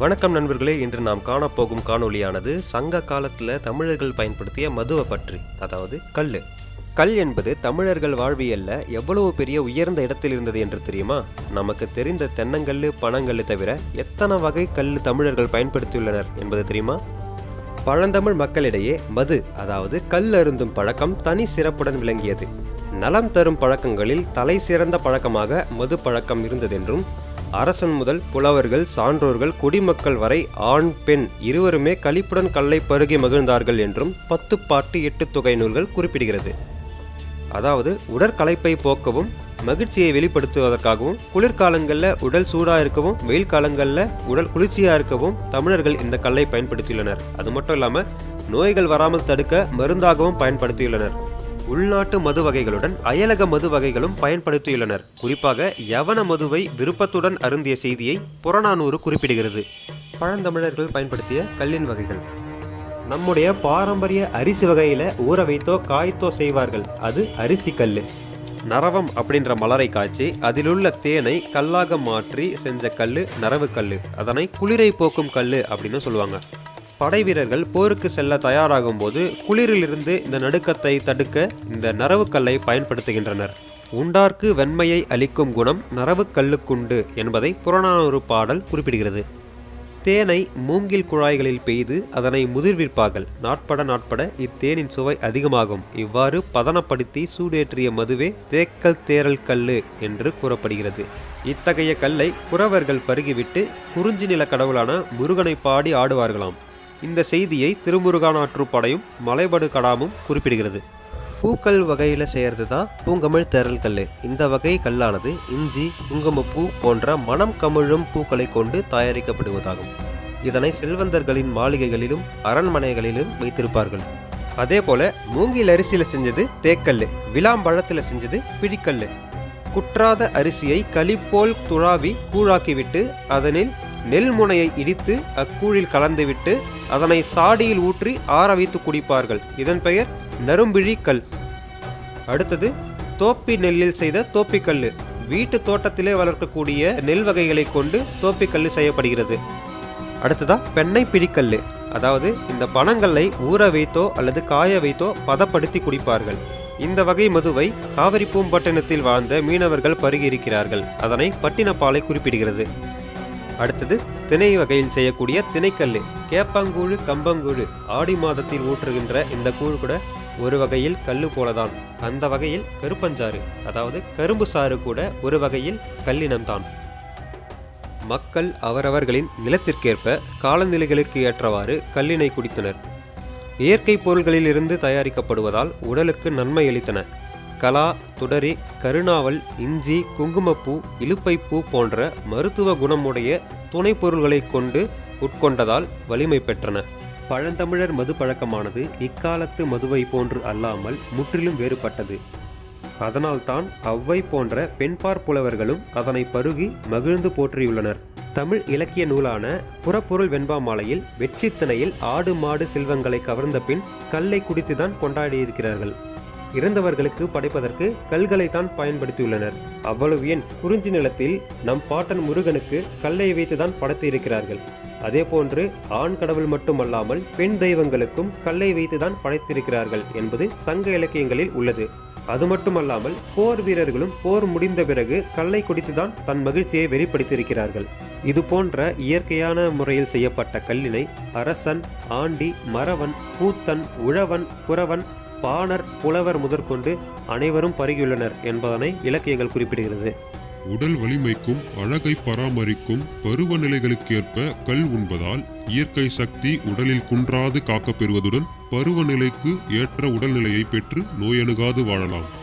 வணக்கம் நண்பர்களே இன்று நாம் காணப்போகும் காணொளியானது சங்க காலத்தில் தமிழர்கள் பயன்படுத்திய மதுவை பற்றி அதாவது கல் கல் என்பது தமிழர்கள் வாழ்வியல்ல எவ்வளவு பெரிய உயர்ந்த இடத்தில் இருந்தது என்று தெரியுமா? நமக்கு தெரிந்த தென்னங்கல்லு பனங்கல்லு தவிர எத்தனை வகை கல் தமிழர்கள் பயன்படுத்தியுள்ளனர் என்பது தெரியுமா? பழந்தமிழ் மக்களிடையே மது அதாவது கல் அருந்தும் பழக்கம் தனி சிறப்புடன் விளங்கியது. நலம் தரும் பழக்கங்களில் தலை சிறந்த பழக்கமாக மது பழக்கம் இருந்ததென்றும் அரசன் முதல் புலவர்கள் சான்றோர்கள் குடிமக்கள் வரை ஆண் பெண் இருவருமே கழிப்புடன் கல்லை பருகி மகிழ்ந்தார்கள் என்றும் பத்து பாட்டு எட்டு தொகை நூல்கள் குறிப்பிடுகிறது. அதாவது உடற்களைப்பை போக்கவும் மகிழ்ச்சியை வெளிப்படுத்துவதற்காகவும் குளிர்காலங்களில் உடல் சூடாக இருக்கவும் வெயில் காலங்களில் உடல் குளிர்ச்சியாக இருக்கவும் தமிழர்கள் இந்த கல்லை பயன்படுத்தியுள்ளனர். அது மட்டும் இல்லாமல் நோய்கள் வராமல் தடுக்க மருந்தாகவும் பயன்படுத்தியுள்ளனர். உள்நாட்டு மது வகைகளுடன் அயலக மது வகைகளும் பயன்படுத்தியுள்ளனர். குறிப்பாக யவன மதுவை விருப்பத்துடன் அருந்திய செய்தியை புறநானூறு குறிப்பிடுகிறது. பழந்தமிழர்கள் பயன்படுத்திய கல்லின் வகைகள். நம்முடைய பாரம்பரிய அரிசி வகையில ஊற வைத்தோ காய்த்தோ செய்வார்கள். அது அரிசி கல் நரவம் அப்படின்ற மலரை காய்ச்சி அதிலுள்ள தேனை கல்லாக மாற்றி செஞ்ச கல் நரவு கல் அதனை குளிரை போக்கும் கல் அப்படின்னு சொல்லுவாங்க. படை வீரர்கள் போருக்கு செல்ல தயாராகும் போது குளிரிலிருந்து இந்த நடுக்கத்தை தடுக்க இந்த நரவுக்கல்லை பயன்படுத்துகின்றனர். உண்டார்க்கு வெண்மையை அளிக்கும் குணம் நரவுக்கல்லுக்குண்டு என்பதை புறநானூறு பாடல் குறிப்பிடுகிறது. தேனை மூங்கில் குழாய்களில் பெய்து அதனை முதிர்விற்பார்கள் நாட்பட நாட்பட இத்தேனின் சுவை அதிகமாகும். இவ்வாறு பதனப்படுத்தி சூடேற்றிய மதுவே தேக்கல் தேரல் கல்லு என்று கூறப்படுகிறது. இத்தகைய கல்லை குறவர்கள் பருகிவிட்டு குறிஞ்சி நில கடவுளான முருகனை பாடி ஆடுவார்களாம். இந்த செய்தியை திருமுருகானாற்று படையும் மலைபடு கடாமும் குறிப்பிடுகிறது. பூக்கள் வகையில் செய்கிறது தான் பூங்கமிழ் தேரல் கல் இந்த வகை கல்லானது இஞ்சி குங்குமப்பூ போன்ற மனம் கமிழும் பூக்களை கொண்டு தயாரிக்கப்படுவதாகும். இதனை செல்வந்தர்களின் மாளிகைகளிலும் அரண்மனைகளிலும் வைத்திருப்பார்கள். அதே போல மூங்கில் அரிசியில் செஞ்சது தேக்கல் விளாம்பழத்தில் செஞ்சது பிடிக்கல் குற்றாத அரிசியை களிப்போல் துழாவி கூழாக்கிவிட்டு அதனில் நெல் முனையை இடித்து அக்கூழில் கலந்துவிட்டு அதனை சாடியில் ஊற்றி ஆற வைத்து குடிப்பார்கள். இதன் பெயர் நரும்பிழி கல் அடுத்தது தோப்பி நெல்லில் செய்த தோப்பிக்கல் வீட்டு தோட்டத்திலே வளர்க்கக்கூடிய நெல் வகைகளை கொண்டு தோப்பிக்கல் செய்யப்படுகிறது. அடுத்ததா பெண்ணை பிடிக்கல் அதாவது இந்த பனங்கல்லை ஊற வைத்தோ அல்லது காய வைத்தோ பதப்படுத்தி குடிப்பார்கள். இந்த வகை மதுவை காவிரி பூம்பட்டினத்தில் வாழ்ந்த மீனவர்கள் பருகியிருக்கிறார்கள் அதனை பட்டினப்பாலை குறிப்பிடுகிறது. அடுத்தது திணை வகையில் செய்யக்கூடிய திணைக்கல் கேப்பங்கூழு கம்பங்கூழு ஆடி மாதத்தில் ஊற்றுகின்ற இந்த கூழ் கூட ஒரு வகையில் கல்லு போலதான். அந்த வகையில் கருப்பஞ்சாறு அதாவது கரும்பு சாறு கூட ஒரு வகையில் கல்லினம்தான். மக்கள் அவரவர்களின் நிலத்திற்கேற்ப காலநிலைகளுக்கு ஏற்றவாறு கல்லினை குடித்தனர். இயற்கை பொருள்களிலிருந்து தயாரிக்கப்படுவதால் உடலுக்கு நன்மை அளித்தன. கலா துடரி கருணாவல் இஞ்சி குங்குமப்பூ இலுப்பைப்பூ போன்ற மருத்துவ குணமுடைய துணைப் பொருள்களை கொண்டு உட்கொண்டதால் வலிமை பெற்றன. பழந்தமிழர் மது பழக்கமானது இக்காலத்து மதுவை போன்று அல்லாமல் முற்றிலும் வேறுபட்டது. அதனால்தான் அவ்வை போன்ற பெண்பார் புலவர்களும் அதனை பருகி மகிழ்ந்து போற்றியுள்ளனர். தமிழ் இலக்கிய நூலான புறப்பொருள் வெண்பா மாலையில் வெற்றித்திணையில் ஆடு மாடு செல்வங்களை கவர்ந்த பின் கல்லை குடித்துதான் கொண்டாடியிருக்கிறார்கள். இறந்தவர்களுக்கு படைப்பதற்கு கல்களை தான் பயன்படுத்தியுள்ளனர். அவ்வளவு ஏன் குறிஞ்சி நிலத்தில் நம் பாட்டன் முருகனுக்கு கல்லை வைத்துதான் படைத்து இருக்கிறார்கள். அதே போன்று ஆண் கடவுள் மட்டுமல்லாமல் பெண் தெய்வங்களுக்கும் கல்லை வைத்துதான் படைத்திருக்கிறார்கள் என்பது சங்க இலக்கியங்களில் உள்ளது. அது மட்டுமல்லாமல் போர் வீரர்களும் போர் முடிந்த பிறகு கல்லை குடித்துதான் தன் மகிழ்ச்சியை வெளிப்படுத்தியிருக்கிறார்கள். இது போன்ற இயற்கையான முறையில் செய்யப்பட்ட கல்லினை அரசன் ஆண்டி மறவன் கூத்தன் உழவன் குறவன் பாணர் புலவர் முதற்கொண்டு அனைவரும் பருகியுள்ளனர் என்பதனை இலக்கியங்கள் குறிப்பிடுகிறது. உடல் வலிமைக்கும் அழகை பராமரிக்கும் பருவநிலைகளுக்கேற்ப கல் உண்பதால் இயற்கை சக்தி உடலில் குன்றாது காக்கப்பெறுவதுடன் பருவநிலைக்கு ஏற்ற உடல்நிலையை பெற்று நோயணுகாது வாழலாம்.